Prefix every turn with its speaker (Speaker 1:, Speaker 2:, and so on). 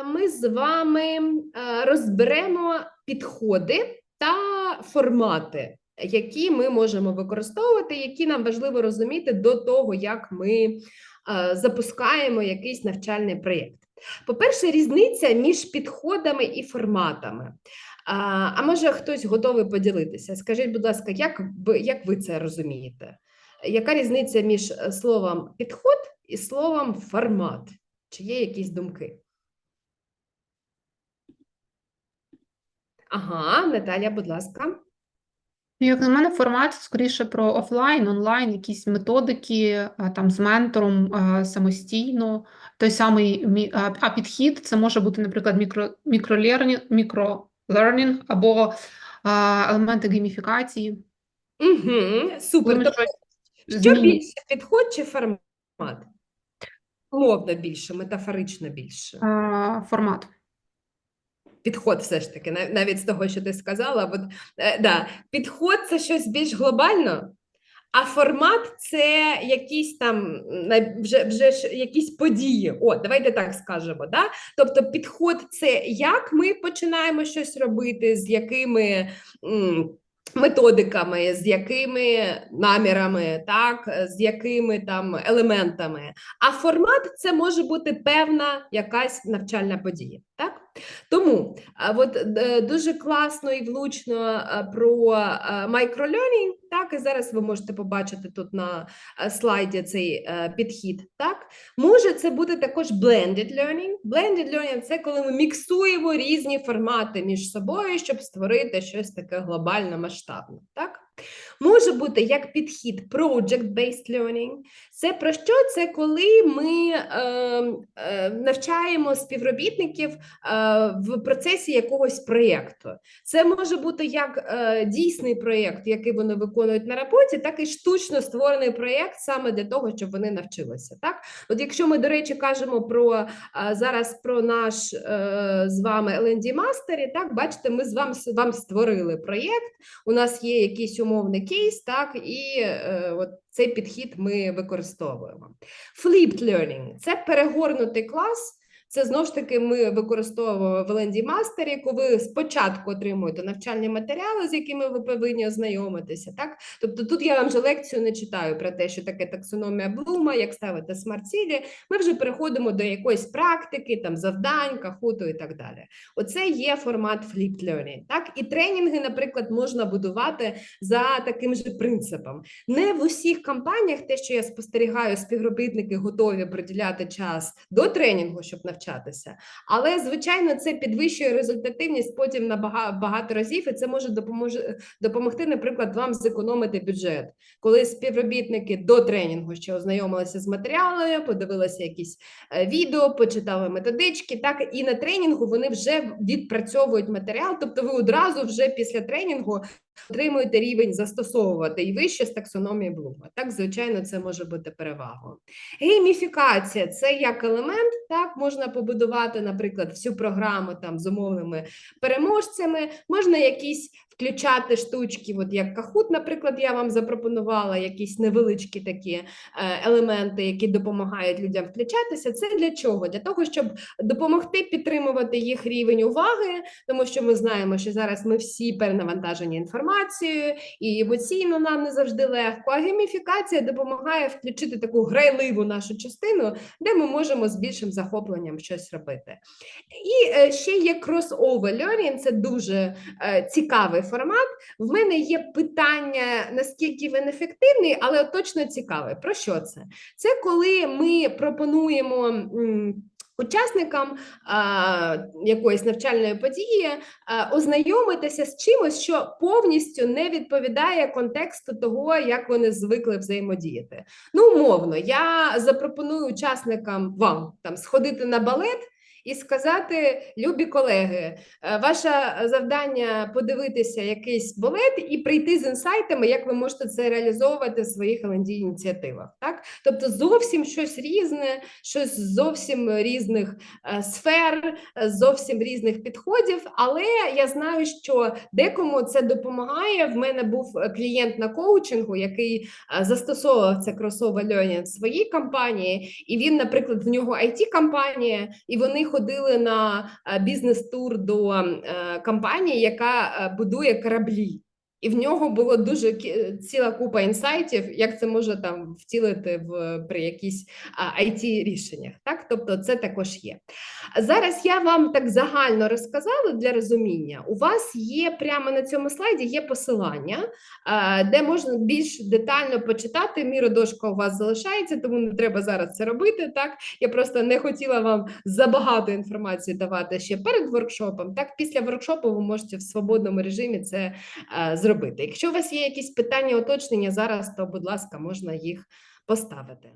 Speaker 1: е, ми з вами е, розберемо підходи та формати, які ми можемо використовувати, які нам важливо розуміти до того, як ми е, запускаємо якийсь навчальний проєкт. По-перше, різниця між підходами і форматами. А, а може хтось готовий поділитися? Скажіть, будь ласка, як ви, як ви це розумієте? Яка різниця між е, словом підход і словом формат? Чи є якісь думки? Ага, Наталя, будь ласка.
Speaker 2: Як на мене, формат скоріше про офлайн, онлайн, якісь методики там з ментором самостійно. Той самий а, підхід це може бути, наприклад, мікро, мікролернінг, мікролернінг або а, елементи гейміфікації.
Speaker 1: Угу, супер. Тобто, що більше, підход чи формат? Мовно більше, метафорично більше.
Speaker 2: А, формат.
Speaker 1: Підход все ж таки, навіть з того, що ти сказала. От, е, да, підход це щось більш глобально, а формат це якісь там вже, вже ж якісь події. О, давайте так скажемо. Да? Тобто, підход це як ми починаємо щось робити, з якими. м, Методиками, з якими намірами, так, з якими там елементами. А формат це може бути певна якась навчальна подія. Так? Тому от, е, дуже класно і влучно е, про е, microlearning, так, і зараз ви можете побачити тут на слайді цей підхід. Так? Може це бути також blended learning. Blended learning – це коли ми міксуємо різні формати між собою, щоб створити щось таке глобально масштабне. Так? Може бути як підхід project-based learning. Це про що? Це коли ми е, е, навчаємо співробітників е, в процесі якогось проєкту. Це може бути як е, дійсний проєкт, який вони виконують на роботі, так і штучно створений проєкт саме для того, щоб вони навчилися. Так, от якщо ми, до речі, кажемо про е, зараз про наш е, з вами LND Mastery, так бачите, ми з вами вам створили проєкт. У нас є якийсь умовний кейс, так і е, от цей підхід ми використовуємо. Flipped learning – це перегорнутий клас. Це знову ж таки ми використовуємо в LND Master, коли спочатку отримуєте навчальні матеріали, з якими ви повинні ознайомитися. Так? Тобто тут я вам вже лекцію не читаю про те, що таке таксономія Блума, як ставити смарт-цілі. Ми вже переходимо до якоїсь практики, там завдань, кахуту і так далі. Оце є формат flipped learning. Так? І тренінги, наприклад, можна будувати за таким же принципом. Не в усіх компаніях те, що я спостерігаю, співробітники готові приділяти час до тренінгу, щоб навчатися. Але, звичайно, це підвищує результативність потім на багато разів, і це може допомогти, наприклад, вам зекономити бюджет. Коли співробітники до тренінгу ще ознайомилися з матеріалами, подивилися якісь е, відео, почитали методички, так і на тренінгу вони вже відпрацьовують матеріал, тобто ви одразу вже після тренінгу отримуєте рівень застосовувати і вище з таксономії Блума. Так, звичайно, це може бути перевагою. Гейміфікація це як елемент, так можна побудувати, наприклад, всю програму там з умовними переможцями, можна якісь включати штучки, от як Kahoot, наприклад, я вам запропонувала якісь невеличкі такі е, елементи, які допомагають людям включатися. Це для чого? Для того, щоб допомогти підтримувати їх рівень уваги, тому що ми знаємо, що зараз ми всі перенавантажені інформацією, і емоційно нам не завжди легко. А гейміфікація допомагає включити таку грайливу нашу частину, де ми можемо з більшим захопленням щось робити. І е, ще є crossover learning, це дуже е, цікавий формат. В мене є питання, наскільки він ефективний, але точно цікавий. Про що це? Це коли ми пропонуємо. Учасникам якоїсь навчальної події а, ознайомитися з чимось, що повністю не відповідає контексту того, як вони звикли взаємодіяти. Ну, умовно, я запропоную учасникам вам там сходити на балет і сказати: любі колеги, е, ваше завдання подивитися якийсь балет і прийти з інсайтами, як ви можете це реалізовувати в своїх lnd ініціативах. Так, тобто зовсім щось різне, щось зовсім різних е, сфер, е, зовсім різних підходів. Але я знаю, що декому це допомагає. В мене був клієнт на коучингу, який застосовував це crossover learning в своїй компанії, і він, наприклад, в нього it компанія і вони ходили на е, бізнес-тур до е, компанії, яка е, будує кораблі. І в нього було дуже ціла купа інсайтів, як це може там втілити в при якісь it рішеннях. Так, тобто, це також є. Зараз я вам так загально розказала для розуміння. У вас є прямо на цьому слайді є посилання, де можна більш детально почитати. Міродошка у вас залишається, тому не треба зараз це робити. Так я просто не хотіла вам забагато інформації давати ще перед воркшопом. Так, після воркшопу ви можете в свободному режимі це е, зробити. Якщо у вас є якісь питання, уточнення зараз, то будь ласка, можна їх поставити.